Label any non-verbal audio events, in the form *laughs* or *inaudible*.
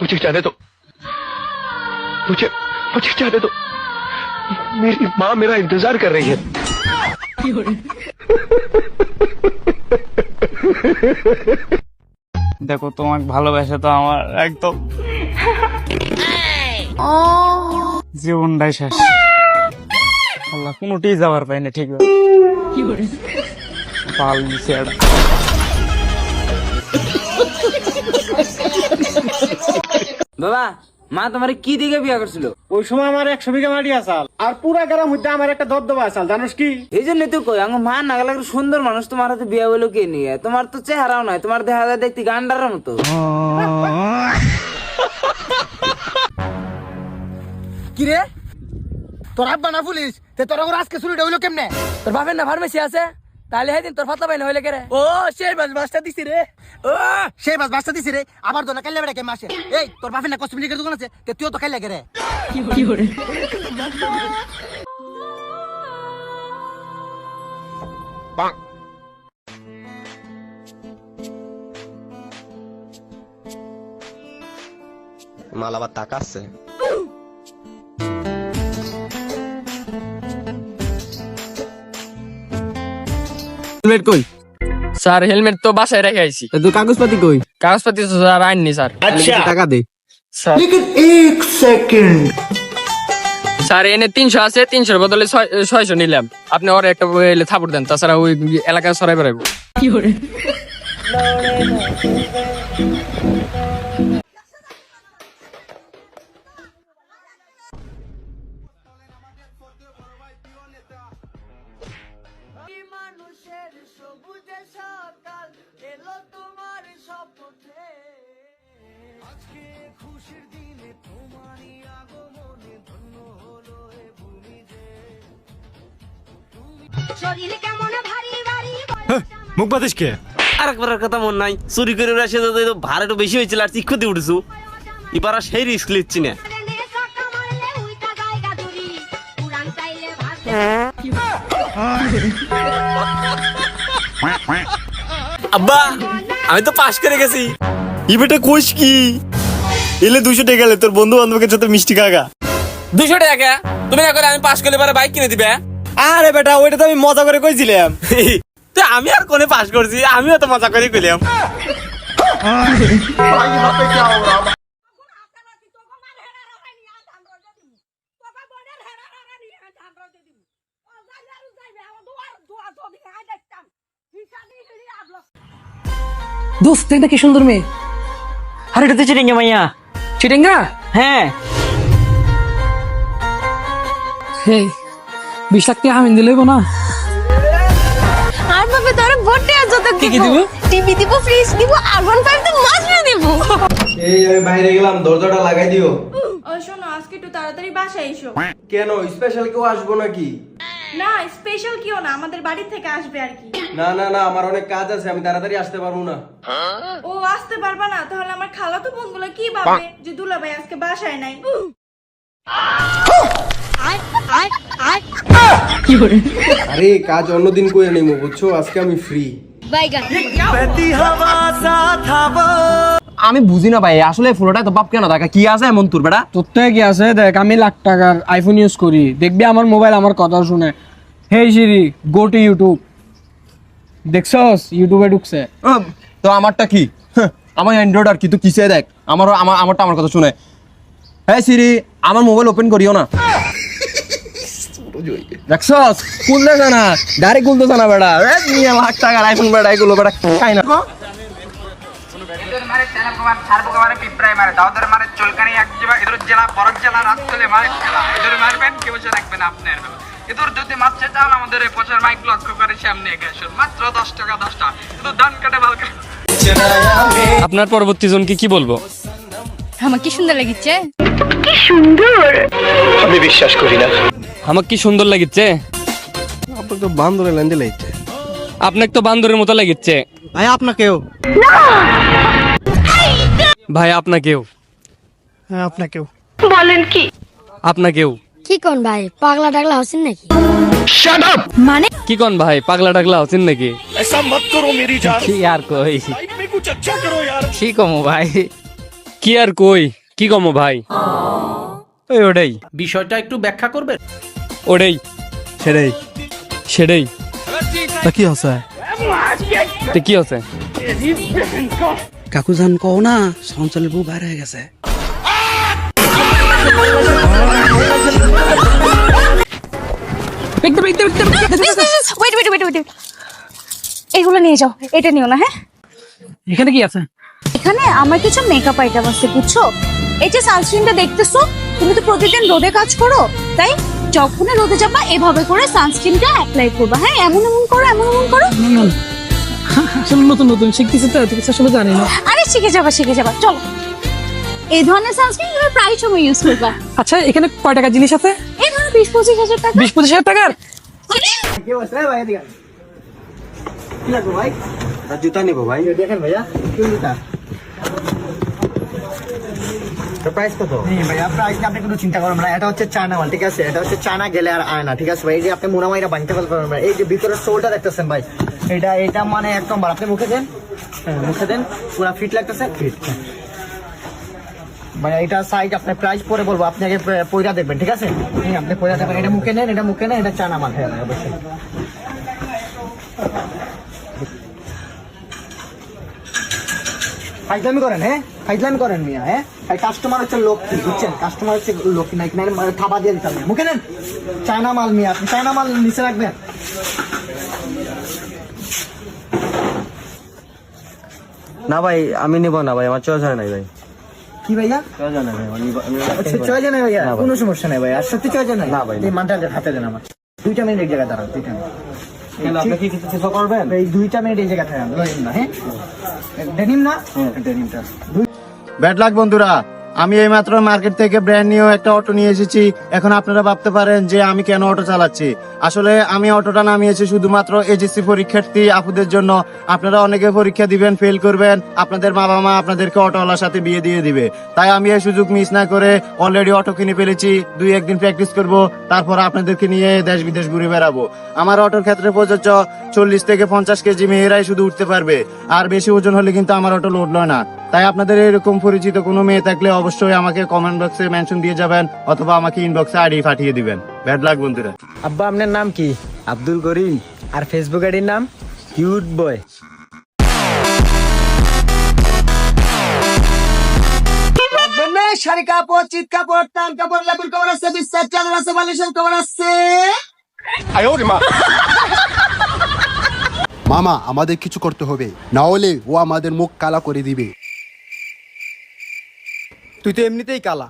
मुझे जाने दो मुझे मुझे जाने दो मेरी माँ मेरा इंतजार कर रही है দেখো তোমাকে ভালোবাসা তো আমার একদম জীবনটাই শেষ আল্লাহ কোনোটি যাবার পাই না ঠিক পাল দিছে বাবা মা তোমার কি দিকে বিয়া করছিল? ওই সময় আমার একশো বিঘা মাটি আসাল। আর পুরা গ্রাম মধ্যে আমার একটা দবদবা আসাল জানোস কি? এই জন্য তো কই আমার মা নাগালা সুন্দর মানুষ তোমার হাতে বিয়া হইল কে নিয়ে? তোমার তো চেহারাও নাই তোমার দেখা যায় দেখতে গান্ডারের মতো। *laughs* কি রে? তোর আব্বা না পুলিশ তে তোর আজকে চুরিটা হইল কেমনে? তোর বাপের না ফার্মেসি আছে? তাহলে হেদিন তোর ফাতা পাই না হইলে কে রে ও সেই বাস বাসটা দিছি রে। ও সেই বাস বাসটা দিছি রে। আবার তো না কাইলে বেড়া কেমন আসে? এই তোর বাপের না কসমেটিকের দোকান আছে তে তুইও তো কাইলে গে রে মাল আবার তাকাচ্ছে হেলমেট কই স্যার হেলমেট তো বাসায় রেখে আইছি তো কাগজপাতি কই কাগজপাতি তো স্যার আননি স্যার আচ্ছা টাকা দে স্যার লেকিন এক সেকেন্ড স্যার এনে তিনশো আছে তিনশোর বদলে ছয়- ছয়শো নিলাম আপনি ওর একটা থাপড় দেন তাছাড়া ওই এলাকায় সরাই বেড়াবো শরীর কেমন ভারী ভারী মুখ বাতিস কে? আর একবার কথা মন নাই। চুরি করে তো ভাড়া একটু বেশি হয়েছিল আর চিক্ষতি উঠেছু। এবার আর সেই রিস্ক লিচ্ছি না। আব্বা আমি তো পাশ করে গেছি। ই বেটা কোষ কি? এলে দুশো টাকা গেলে তোর বন্ধু বান্ধবের সাথে মিষ্টি কাকা দুশো টাকা? তুমি না করে আমি পাস করলে পরে বাইক কিনে দিবে? আরে বেটা ওইটা তো আমি মজা করে কইছিলাম। *laughs* তো আমি আর কোনে পাশ করছি? আমিও তো মজা করে কইলাম। দোস্ত দেখ না কি সুন্দর মেয়ে? আরে এটা তো চিটিঙ্গে মাইয়া। চিটেঙ্গা হ্যাঁ। হেই বিশ লাখ টাকা আমি দিলেই না। আর বাবা তোর ভোটে আজ তো কি কি দিব? টিভি দিব ফ্রিজ দিব আর ওয়ান ফাইভ তো মাছও দিব। এই আমি বাইরে গেলাম দরজাটা লাগাই দিও। ও শোনো আজকে একটু তাড়াতাড়ি বাসায় এসো। কেন স্পেশাল কেউ আসব নাকি? না স্পেশাল কেউ না আমাদের বাড়ি থেকে আসবে আর কি। না না না আমার অনেক কাজ আছে আমি তাড়াতাড়ি আসতে পারব না। ও আসতে পারবা না তাহলে আমার খালাতো বোনগুলো কি ভাববে যে দুলাভাই আজকে বাসায় নাই? আরে কাজ অন্যদিন করে নেব বুঝছ? আজকে আমি ফ্রি বাইগা আমি বুঝি না ভাই আসলে ফোনটা তো বাপ কেন দেখা? কি আছে এমন তোর বেটা? তোর থেকে কি আছে? দেখ আমি লাখ টাকার আইফোন ইউজ করি। দেখবি আমার মোবাইল আমার কথা শুনে। হেই সিরি গো টু ইউটিউব দেখছস? ইউটিউবে ঢুকছে। তো আমারটা কি? হ্যাঁ, আমার অ্যান্ড্রয়েড আর কি? তুই কিসে দেখ? আমার আমার আমারটা আমার কথা শুনে। হ্যাঁ সিরি আমার মোবাইল ওপেন করিও না। দেখছস? খুলতেছে না। ডাইরেক্ট খুলতেছে না বেটা। এ, নিয়ে লাখ টাকার আইফোন বেটা এগুলো বেটা খাই না। মারে তেলে কুমার ছাড়বো কুমারে পিঁপড়ায় মারে দাউদের মারে চুলকানি এক জেলা এদের জেলা বরক জেলা রাত মারে জেলা। এদের মারবেন কেউ বসে রাখবেন আপনার এদের যদি মারতে চান আমাদের এই প্রচার মাইক লক্ষ্য করে সামনে এগিয়ে আসুন। মাত্র দশ টাকা দশ টাকা। শুধু ধান কাটে ভালো আপনার পরবর্তী জনকে কি বলব? আমার কি সুন্দর লাগিছে আমি বিশ্বাস করি না। আমাকে কি সুন্দর লাগিচ্ছে? আপনার তো বান্দরে ল্যান্ডে লাইতে আপনাকে তো বান্দরের মতো লাগিচ্ছে। ভাই আপনাকেও। ভাই আপনাকেও। হ্যাঁ আপনাকেও। আপনাকেও। কি কোন ভাই পাগলা টাগলা হচ্ছেন নাকি? মানে? কি কন ভাই পাগলা টাগলা হচ্ছেন নাকি? কি আর কই? কি কমো ভাই? কি আর কই? কি কমো ভাই? ওই ওটাই বিষয়টা একটু ব্যাখ্যা করবে ওটাই সেটাই। সেটাই। তা কি আছে তো কি আছে কাকু জান কও না সঞ্চালের বউ বাইরে হয়ে গেছে। ওয়েট ওয়েট ওয়েট ওয়েট এগুলো নিয়ে যাও এটা নিও না হ্যাঁ? এখানে কি আছে? এখানে আমার কিছু মেকআপ আইটেম আছে বুঝছ? এই যে সানস্ক্রিনটা দেখতেছো তুমি তো প্রতিদিন রোদে কাজ করো তাই? যখনই রোদে যাবা এভাবে করে সানস্ক্রিনটা অ্যাপ্লাই করবা হ্যাঁ? এমন এমন করো এমন এমন করো। আসলে নতুন নতুন শিখতেছি তো কিছু আসলে জানি না। আরে শিখে যাবা শিখে যাবা চলো। এই ধরনের সানস্ক্রিন তুমি প্রায় সময় ইউজ করবা। আচ্ছা এখানে কয় টাকা জিনিস আছে? এই ধরো বিশ পঁচিশ হাজার টাকা। বিশ পঁচিশ হাজার টাকার? ভাই জুতা নেব ভাই। দেখেন ভাইয়া প্রাইস কত? প্রাইস আপনি কোনো চিন্তা করবেন না এটা হচ্ছে চায়না মাল ঠিক আছে? এটা হচ্ছে চায়না গেলে আর আয় না ঠিক আছে? ভাই এই যে আপনি মোনামাইরা বানিতে পারবেন এই যে ভিতরের সোলটা দেখতেছেন ভাই এটা এটা মানে এক নম্বর। আপনি মুখে দেন হ্যাঁ, মুখে দেন পুরো ফিট লাগতেছে ফিট ভাই এটা সাইজ আপনার প্রাইস পরে বলব আপনি আগে প- পয়রা দেখবেন ঠিক আছে? হ্যাঁ, আপনি পয়রা দেখবেন এটা মুখে নেন এটা মুখে নেন এটা চানা মাল হ্যাঁ অবশ্যই। ফাইজলামি করেন হ্যাঁ? ফাইজলামি করেন মিয়া হ্যাঁ? ভাই কাস্টমার হচ্ছে লক্ষ্মী বুঝছেন? কাস্টমার হচ্ছে লক্ষ্মী নাকি না থাবা দিয়ে দিতাম মুখে নেন। চায়না মাল মিয়া আপনি চায়না মাল নিচে রাখবেন। না ভাই আমি নিব না ভাই আমার চয়েস হয় নাই ভাই। কি ভাইয়া? চয়েস হয় না ভাই আচ্ছা চয়েস নাই ভাইয়া? না ভাই। কোনো সমস্যা নাই ভাইয়া আর সত্যি চয়েস নাই? না ভাই, মানটা হাতে দেন আমার। দুইটা মিনিট এক জায়গায় দাঁড়ান দুইটা মিনিট আপনি কি কিছু চেষ্টা করবেন? এই দুইটা মিনিট এই জায়গায় থাকেন লইন না হ্যাঁ? ডেনিম না? ডেনিমটা। ব্যাড লাক বন্ধুরা। আমি এই মাত্র মার্কেট থেকে ব্র্যান্ড নিউ একটা অটো নিয়ে এসেছি। এখন আপনারা ভাবতে পারেন যে আমি কেন অটো চালাচ্ছি। আসলে আমি অটোটা নামিয়েছি শুধুমাত্র এজেসি পরীক্ষার্থী আপুদের জন্য। আপনারা অনেকে পরীক্ষা দিবেন ফেল করবেন। আপনাদের বাবা মা আপনাদেরকে অটোওয়ালার সাথে বিয়ে দিয়ে দিবে। তাই আমি এই সুযোগ মিস না করে অলরেডি অটো কিনে ফেলেছি। দুই, একদিন প্র্যাকটিস করব, তারপর আপনাদেরকে নিয়ে দেশ বিদেশ ঘুরে বেড়াবো। আমার অটোর ক্ষেত্রে প্রযোজ্য চল্লিশ থেকে পঞ্চাশ কেজি মেয়েরাই শুধু উঠতে পারবে। আর বেশি ওজন হলে কিন্তু আমার অটো লোড লয় না। তাই আপনাদের এরকম পরিচিত কোনো মেয়ে থাকলে অবশ্যই আমাকে কমেন্ট বক্সে মেনশন দিয়ে যাবেন অথবা আমাকে ইনবক্সে আইডি পাঠিয়ে দিবেন। ব্যাড লাক বন্ধুরা। আব্বা আপনার নাম কি? আব্দুল করিম। আর ফেসবুক আইডির নাম? কিউট বয় শাড়ি কাপড় চিত কাপড় টান কাপড় লেবুর কভার আছে বিশ্বাস চাদর আছে বালিশের কভার আছে। মামা আমাদের কিছু করতে হবে। না হলে ও আমাদের মুখ কালা করে দিবে। তুই তো এমনিতেই কালা।